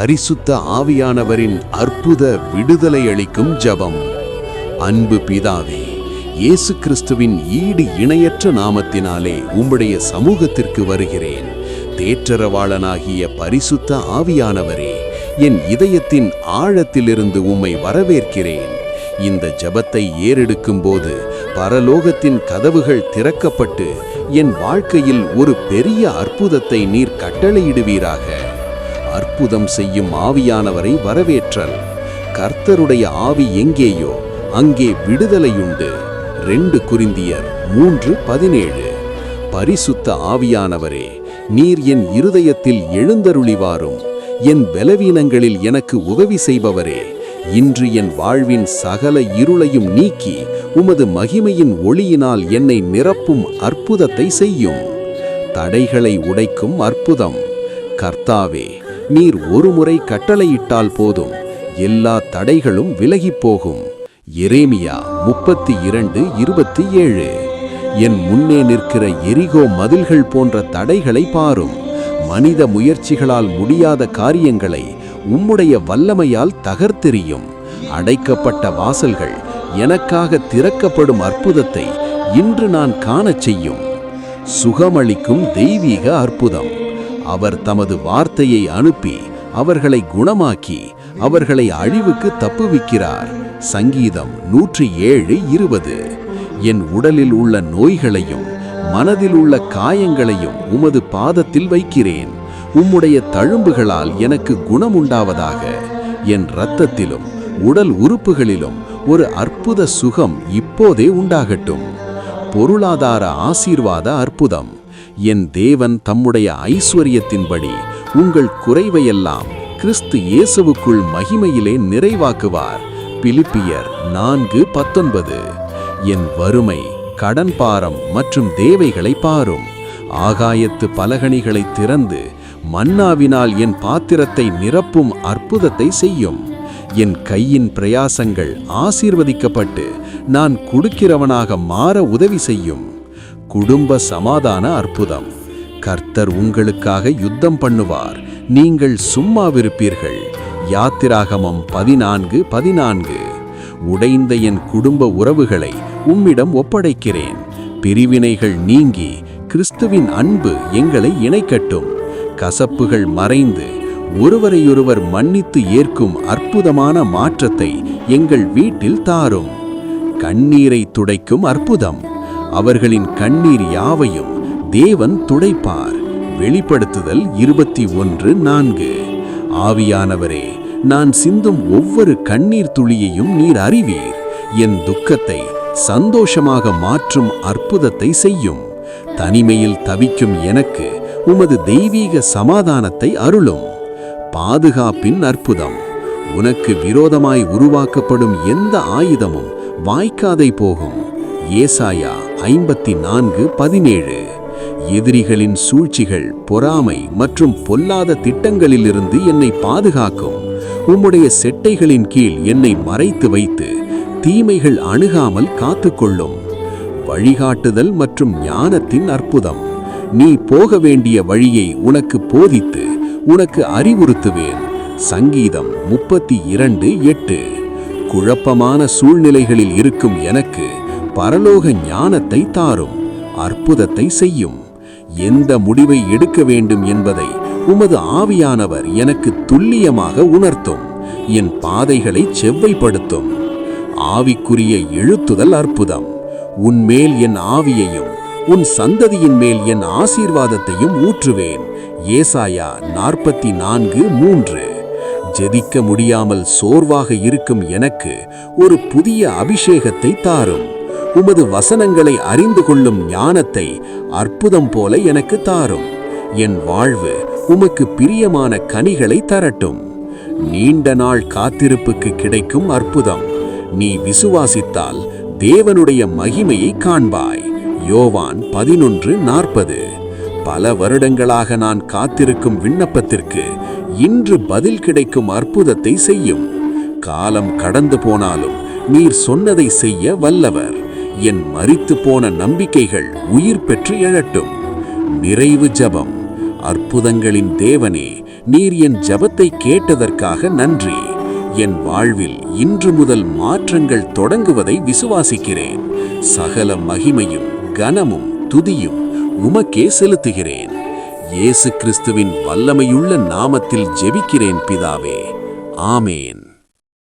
பரிசுத்த ஆவியானவரின் அற்புத விடுதலை அளிக்கும் ஜெபம். அன்பு பிதாவே இயேசு கிறிஸ்துவின் ஈடு இணையற்ற நாமத்தினாலே உம்முடைய சமூகத்திற்கு வருகிறேன். தேற்றரவாளனாகிய பரிசுத்த ஆவியானவரே என் இதயத்தின் ஆழத்திலிருந்து உம்மை வரவேற்கிறேன். இந்த ஜெபத்தை ஏறெடுக்கும் போது பரலோகத்தின் கதவுகள் திறக்கப்பட்டு என் வாழ்க்கையில் ஒரு பெரிய அற்புதத்தை நீர் கட்டளையிடுவீராக. அற்புதம் செய்யும் ஆவியானவரை வரவேற்றல். கர்த்தருடைய ஆவி எங்கேயோ அங்கே விடுதலையுண்டு. ரெண்டு குறிந்தியர் மூன்று பதினேழு. பரிசுத்த ஆவியானவரே நீர் என் இருதயத்தில் எழுந்தருளிவாரும். என் பலவீனங்களில் எனக்கு உதவி செய்பவரே இன்று என் வாழ்வின் சகல இருளையும் நீக்கி உமது மகிமையின் ஒளியினால் என்னை நிரப்பும் அற்புதத்தை செய்யும். தடைகளை உடைக்கும் அற்புதம். கர்த்தாவே நீர் ஒருமுறை கட்டளையிட்டால் போதும். எல்லா தடைகளும் விலகிப் போகும். எரேமியா முப்பத்தி இரண்டு இருபத்தி ஏழு என் முன்னே நிற்கிற எரிகோ மதில்கள் போன்ற தடைகளை பாரும். மனித முயற்சிகளால் முடியாத காரியங்களை உம்முடைய வல்லமையால் தகர்த்தெறியும். அடைக்கப்பட்ட வாசல்கள் எனக்காக திறக்கப்படும் அற்புதத்தை இன்று நான் காணச் செய்யும். சுகமளிக்கும் தெய்வீக அற்புதம். அவர் தமது வார்த்தையை அனுப்பி அவர்களை குணமாக்கி அவர்களை அழிவுக்கு தப்புவிக்கிறார். சங்கீதம் நூற்றி ஏழு இருபது. என் உடலில் உள்ள நோய்களையும் மனதில் உள்ள காயங்களையும் உமது பாதத்தில் வைக்கிறேன். உம்முடைய தழும்புகளால் எனக்கு குணமுண்டாவதாக. என் இரத்தத்திலும் உடல் உறுப்புகளிலும் ஒரு அற்புத சுகம் இப்போதே உண்டாகட்டும். பொருளாதார ஆசீர்வாத அற்புதம். என் தேவன் தம்முடைய ஐஸ்வர்யத்தின்படி உங்கள் குறைவையெல்லாம் கிறிஸ்து இயேசுவுக்குள் மகிமையிலே நிறைவாக்குவார். பிலிப்பியர் நான்கு பத்தொன்பது. என் வறுமை கடன் பாரம் மற்றும் தேவைகளை பாரும். ஆகாயத்து பலகணிகளை திறந்து மன்னாவினால் என் பாத்திரத்தை நிரப்பும் அற்புதத்தை செய்யும். என் கையின் பிரயாசங்கள் ஆசீர்வதிக்கப்பட்டு நான் கொடுக்கிறவனாக மாற உதவி செய்யும். குடும்ப சமாதான அற்புதம். கர்த்தர் உங்களுக்காக யுத்தம் பண்ணுவார். நீங்கள் சும்மாவிருப்பீர்கள். யாத்திராகமம் பதினான்கு பதினான்கு. உடைந்த என் குடும்ப உறவுகளை உம்மிடம் ஒப்படைக்கிறேன். பிரிவினைகள் நீங்கி கிறிஸ்துவின் அன்பு எங்களை இணைக்கட்டும். கசப்புகள் மறைந்து ஒருவரையொருவர் மன்னித்து ஏற்கும் அற்புதமான மாற்றத்தை எங்கள் வீட்டில் தாரும். கண்ணீரை துடைக்கும் அற்புதம். அவர்களின் கண்ணீர் யாவையும் தேவன் துடைப்பார். வெளிப்படுத்துதல் இருபத்தி ஒன்று நான்கு. ஆவியானவரே நான் சிந்தும் ஒவ்வொரு கண்ணீர் துளியையும் நீர் அறிவீர். என் துக்கத்தை சந்தோஷமாக மாற்றும் அற்புதத்தை செய்யும். தனிமையில் தவிக்கும் எனக்கு உமது தெய்வீக சமாதானத்தை அருளும். பாதுகாப்பின் அற்புதம் உனக்கு விரோதமாய் உருவாக்கப்படும் எந்த ஆயுதமும் வாய்க்காதை போகும். ஏசாயா ஐம்பத்தி நான்கு பதினேழு. எதிரிகளின் சூழ்ச்சிகள் பொறாமை மற்றும் பொல்லாத திட்டங்களிலிருந்து என்னை பாதுகாக்கும். உம்முடைய செட்டைகளின் கீழ் என்னை மறைத்து வைத்து தீமைகள் அணுகாமல் காத்துக்கொள்ளும். வழிகாட்டுதல் மற்றும் ஞானத்தின் அற்புதம். நீ போக வேண்டிய வழியை உனக்கு போதித்து உனக்கு அறிவுறுத்துவேன். சங்கீதம் முப்பத்தி இரண்டு எட்டு. குழப்பமான சூழ்நிலைகளில் இருக்கும் எனக்கு பரலோக ஞானத்தை தாரும் அற்புதத்தை செய்யும். எந்த முடிவை எடுக்க வேண்டும் என்பதை உமது ஆவியானவர் எனக்கு துல்லியமாக உணர்த்தும் என் பாதைகளை செவ்வைப்படுத்தும். ஆவிக்குரிய எழுத்துதல் அற்புதம். உன்மேல் என் ஆவியையும் உன் சந்ததியின் மேல் என் ஆசீர்வாதத்தையும் ஊற்றுவேன். ஏசாயா நாற்பத்தி நான்கு மூன்று. ஜெதிக்க முடியாமல் சோர்வாக இருக்கும் எனக்கு ஒரு புதிய அபிஷேகத்தை தாரும். உமது வசனங்களை அறிந்து கொள்ளும் ஞானத்தை அற்புதம் போல எனக்கு தாரும். என் வாழ்வு உமக்கு பிரியமான கனிகளை தரட்டும். நீண்ட நாள் காத்திருப்புக்கு கிடைக்கும் அற்புதம். நீ விசுவாசித்தால் தேவனுடைய மகிமையை காண்பாய். யோவான் பதினொன்று நாற்பது. பல வருடங்களாக நான் காத்திருக்கும் விண்ணப்பத்திற்கு இன்று பதில் கிடைக்கும் அற்புதத்தை செய்யும். காலம் கடந்து போனாலும் நீர் சொன்னதை செய்ய வல்லவர். என் மறித்து போன நம்பிக்கைகள் உயிர் பெற்று எழட்டும். நிறைவு ஜபம். அற்புதங்களின் தேவனே நீர் என் ஜெபத்தை கேட்டதற்காக நன்றி. என் வாழ்வில் இன்று முதல் மாற்றங்கள் தொடங்குவதை விசுவாசிக்கிறேன். சகல மகிமையும் கனமும் துதியும் உமக்கே செலுத்துகிறேன். இயேசு கிறிஸ்துவின் வல்லமையுள்ள நாமத்தில் ஜெபிக்கிறேன் பிதாவே. ஆமேன்.